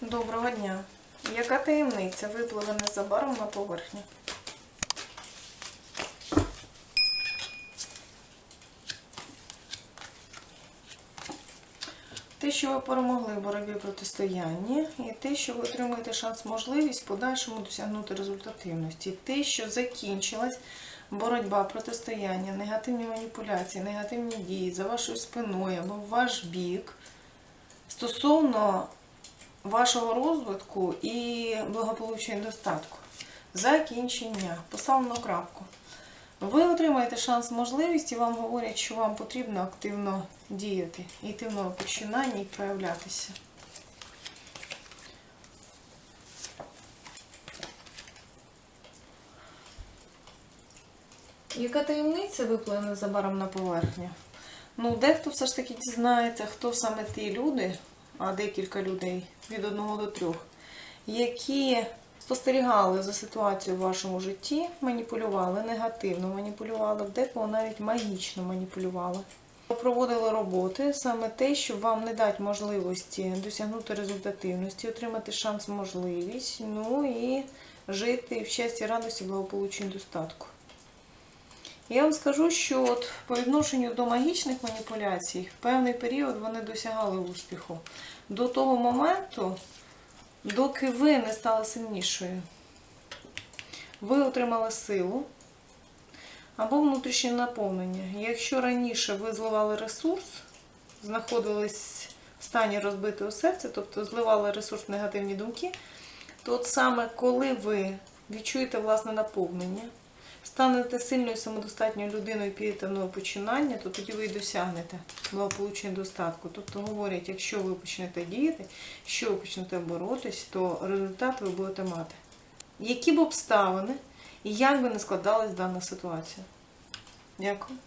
Доброго дня. Яка таємниця випливе незабаром на поверхню? Те, що ви перемогли в боротьбі протистоянні, і те, що ви отримуєте шанс, можливість подальшому досягнути результативності. Те, що закінчилась боротьба, протистояння, негативні маніпуляції, негативні дії за вашою спиною або в ваш бік стосовно вашого розвитку і благополуччя і достатку. Закінчення. Поставлено крапку. Ви отримаєте шанс, можливість, і вам говорять, що вам потрібно активно діяти, йти в нове починання і проявлятися. Яка таємниця випливе незабаром на поверхню? Ну, дехто все ж таки дізнається, хто саме ті люди, декілька людей від одного до трьох, які спостерігали за ситуацією в вашому житті, маніпулювали, негативно маніпулювали, декого навіть магічно маніпулювали. Проводили роботи саме те, щоб вам не дати можливості досягнути результативності, отримати шанс, можливість, ну і жити в щасті, радості, благополуччі і достатку. Я вам скажу, що от по відношенню до магічних маніпуляцій в певний період вони досягали успіху. До того моменту, доки ви не стали сильнішою, ви отримали силу або внутрішнє наповнення. Якщо раніше ви зливали ресурс, знаходились в стані розбитого серця, тобто зливали ресурс в негативні думки, то от саме коли ви відчуєте власне наповнення, станете сильною самодостатньою людиною і підете в нове починання, то тоді ви і досягнете благополучення достатку. Тобто говорять, якщо ви почнете діяти, що ви почнете боротись, то результат ви будете мати. Які б обставини і як би не складалась дана ситуація. Дякую.